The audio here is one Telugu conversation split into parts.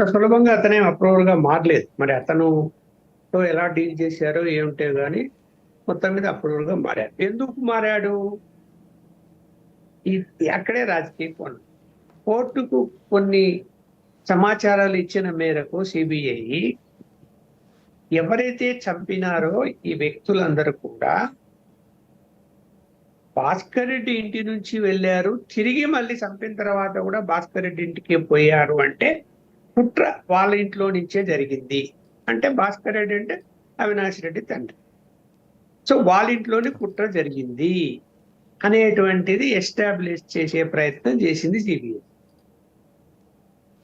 అంత సులభంగా అతనేం అప్రూవల్గా మారలేదు. మరి అతను తో ఎలా డీల్ చేశారో ఏమిటో కానీ మొత్తం మీద అప్రూవల్గా మారాడు ఎందుకు మారాడు? అక్కడే రాజకీయ కోణం. కోర్టుకు కొన్ని సమాచారాలు ఇచ్చిన మేరకు సిబిఐ ఎవరైతే చంపినారో ఈ వ్యక్తులందరూ కూడా భాస్కర్ రెడ్డి ఇంటి నుంచి వెళ్ళారు. తిరిగి మళ్ళీ చంపిన తర్వాత కూడా భాస్కర్ రెడ్డి ఇంటికి పోయారు అంటే కుట్ర వాళ్ళ ఇంట్లో నుంచే జరిగింది. అంటే భాస్కర్ రెడ్డి అంటే అవినాష్ రెడ్డి తండ్రి. సో వాళ్ళ ఇంట్లోనే కుట్ర జరిగింది అనేటువంటిది ఎస్టాబ్లిష్ చేసే ప్రయత్నం చేసింది సిబిఐ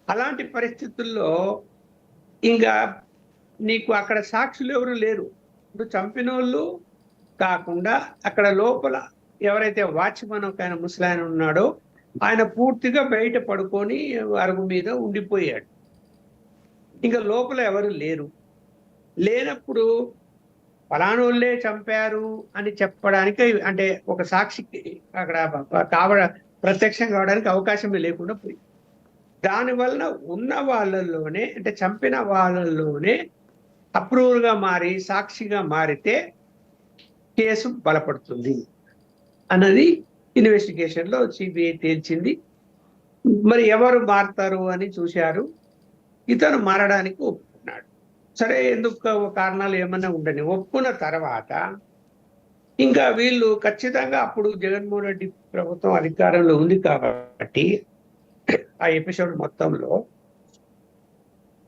అలాంటి పరిస్థితుల్లో ఇంకా నీకు అక్కడ సాక్షులు ఎవరు లేరు. ఇప్పుడు చంపిన వాళ్ళు కాకుండా అక్కడ లోపల ఎవరైతే వాచ్మన్ ఒక ఆయన ముసలాయన ఉన్నాడో ఆయన పూర్తిగా బయట పడుకొని అరుగు మీద ఉండిపోయాడు. ఇంకా లోపల ఎవరు లేరు. లేనప్పుడు ఫలానోళ్ళే చంపారు అని చెప్పడానికి అంటే ఒక సాక్షికి అక్కడ కావ ప్రత్యక్షం కావడానికి అవకాశమే లేకుండా పోయింది. దాని వలన ఉన్న వాళ్ళల్లోనే అంటే చంపిన వాళ్ళల్లోనే అప్రూవల్గా మారి సాక్షిగా మారితే కేసు బలపడుతుంది అన్నది ఇన్వెస్టిగేషన్లో సిబిఐ తేల్చింది. మరి ఎవరు మారుతారు అని చూశారు. ఇతను మారడానికి ఒప్పుకున్నాడు. సరే ఎందుకు కారణాలు ఏమైనా ఉండని ఒప్పుకున్న తర్వాత ఇంకా వీళ్ళు ఖచ్చితంగా అప్పుడు జగన్మోహన్ రెడ్డి ప్రభుత్వం అధికారంలో ఉంది కాబట్టి ఆ ఎపిసోడ్ మొత్తంలో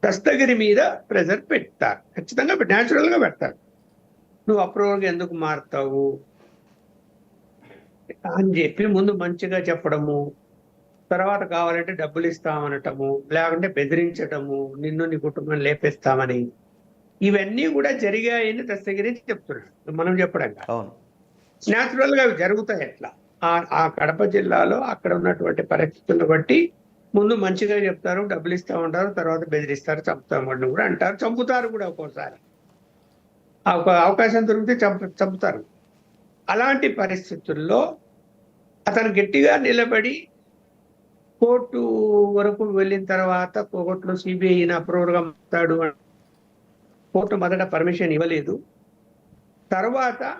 దస్తగిరి మీద ప్రెజర్ పెడతారు. ఖచ్చితంగా న్యాచురల్గా పెడతారు. నువ్వు అప్రూవల్గా ఎందుకు మారుతావు? అని చెప్పి ముందు మంచిగా చెప్పడము. తర్వాత కావాలంటే డబ్బులు ఇస్తామనటము లేకుంటే బెదిరించటము నిన్ను నీ కుటుంబం లేపేస్తామని. ఇవన్నీ కూడా జరిగాయని దస్తగిరి చెప్తున్నాడు. మనం చెప్పడం అవును. న్యాచురల్గా అవి జరుగుతాయి ఎట్లా ఆ కడప జిల్లాలో అక్కడ ఉన్నటువంటి పరిస్థితులను బట్టి ముందు మంచిగా చెప్తారు డబ్బులు ఇస్తా ఉంటారు తర్వాత బెదిరిస్తారు చంపుతామని కూడా అంటారు. చంపుతారు కూడా ఒక్కోసారి. అవకాశం దొరికితే చంపు చంపుతారు. అలాంటి పరిస్థితుల్లో అతను గట్టిగా నిలబడి కోర్టు వరకు వెళ్ళిన తర్వాత కోర్టులో సిబిఐ అప్రూవల్గా మాట్లాడు కోర్టు మొదట పర్మిషన్ ఇవ్వలేదు. తర్వాత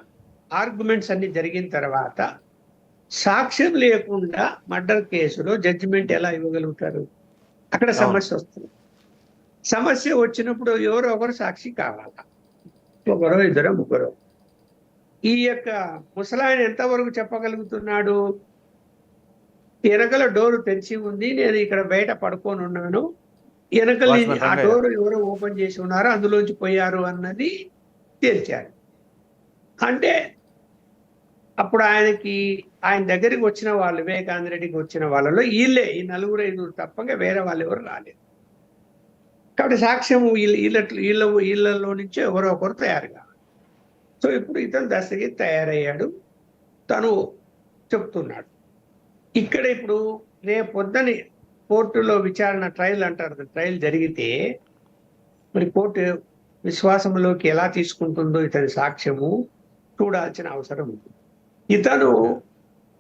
ఆర్గ్యుమెంట్స్ అన్ని జరిగిన తర్వాత సాక్ష్యం లేకుండా మర్డర్ కేసులో జడ్జిమెంట్ ఎలా ఇవ్వగలుగుతారు? అక్కడ సమస్య వస్తుంది. సమస్య వచ్చినప్పుడు ఎవరో ఒకరు సాక్షి కావాలా? ఒకరో ఇద్దరు ముగ్గురు. ఈ యొక్క ముసలాయన ఎంతవరకు చెప్పగలుగుతున్నాడు? వెనకల డోరు తెరిచి ఉంది నేను ఇక్కడ బయట పడుకొని ఉన్నాను. వెనకల ఆ. డోర్ ఎవరో ఓపెన్ చేసి ఉన్నారు అందులోంచి పోయారు అన్నది తేల్చారు. అంటే అప్పుడు ఆయనకి ఆయన దగ్గరికి వచ్చిన వాళ్ళు వివేకానంద రెడ్డికి వచ్చిన వాళ్ళలో వీళ్ళే ఈ నలుగురు ఐదుగురు తప్పగా వేరే వాళ్ళు ఎవరు రాలేదు. కాబట్టి సాక్ష్యం వీళ్ళ వీళ్ళ వీళ్ళలో నుంచి ఎవరో ఒకరు తయారు కావాలి. సో ఇప్పుడు ఇతను దశకి తయారయ్యాడు. తను చెప్తున్నాడు. ఇక్కడ ఇప్పుడు రేపు పొద్దుని కోర్టులో విచారణ ట్రయల్ అంటారు ట్రయల్ జరిగితే మరి కోర్టు విశ్వాసంలోకి ఎలా తీసుకుంటుందో ఇతని సాక్ష్యము చూడాల్సిన అవసరం ఉంది. ఇతను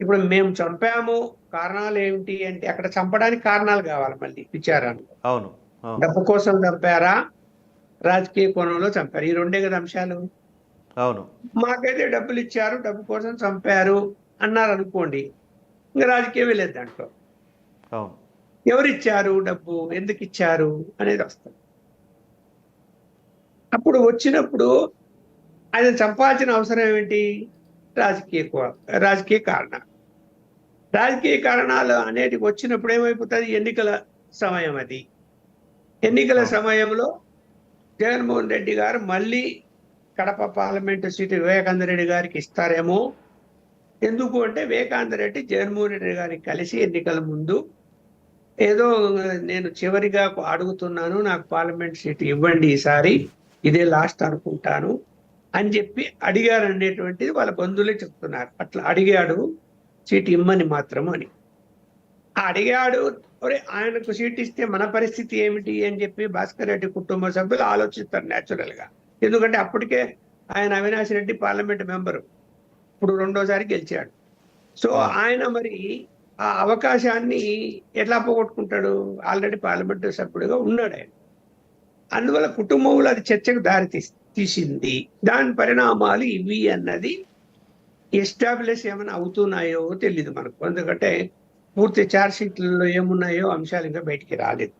ఇప్పుడు మేము చంపాము కారణాలు ఏమిటి అంటే అక్కడ చంపడానికి కారణాలు కావాలి మళ్ళీ విచారణలో అవును అవును. డబ్బు కోసం చంపారా? రాజకీయ కోణంలో చంపారు. ఈ రెండే కదా అంశాలు. అవును. మాకైతే డబ్బులు ఇచ్చారు డబ్బు కోసం చంపారు అన్నారు అనుకోండి. ఇంకా రాజకీయమే లేదు దాంట్లో. అవును. ఎవరు ఇచ్చారు డబ్బు? ఎందుకు ఇచ్చారు అనేది వస్తుంది. అప్పుడు వచ్చినప్పుడు ఆయన చంపాల్సిన అవసరం ఏమిటి? రాజకీయ కో- రాజకీయ కారణాలు. రాజకీయ కారణాలు అనేటివి వచ్చినప్పుడు ఏమైపోతుంది? ఎన్నికల సమయం అది. ఎన్నికల సమయంలో జగన్మోహన్ రెడ్డి గారు మళ్ళీ కడప పార్లమెంటు సీటు వివేకానంద రెడ్డి గారికి ఇస్తారేమో? ఎందుకు అంటే వివేకానంద రెడ్డి జగన్మోహన్ రెడ్డి గారికి కలిసి ఎన్నికల ముందు ఏదో నేను చివరిగా అడుగుతున్నాను నాకు పార్లమెంట్ సీట్ ఇవ్వండి ఈసారి ఇదే లాస్ట్ అనుకుంటాను అని చెప్పి అడిగారు అనేటువంటిది వాళ్ళ బంధువులే చెప్తున్నారు. అట్లా అడిగాడు సీట్ ఇమ్మని మాత్రము అని. అడిగాడు ఒరే ఆయనకు సీట్ ఇస్తే మన పరిస్థితి ఏమిటి అని చెప్పి భాస్కర్ రెడ్డి కుటుంబ సభ్యులు ఆలోచిస్తారు న్యాచురల్గా ఎందుకంటే అప్పటికే ఆయన అవినాష్ రెడ్డి పార్లమెంట్ మెంబరు. ఇప్పుడు రెండోసారి గెలిచాడు. సో ఆయన మరి ఆ అవకాశాన్ని ఎట్లా పోగొట్టుకుంటాడు? ఆల్రెడీ పార్లమెంట్ సభ్యుడిగా ఉన్నాడు ఆయన. అందువల్ల కుటుంబంలో అది చర్చకు దారి తీస్- తీసింది. దాని పరిణామాలు ఇవి అన్నది ఎస్టాబ్లిష్ ఏమైనా అవుతున్నాయో తెలియదు మనకు. ఎందుకంటే పూర్తి చార్జ్ షీట్లలో ఏమున్నాయో అంశాలు ఇంకా బయటికి రాలేదు.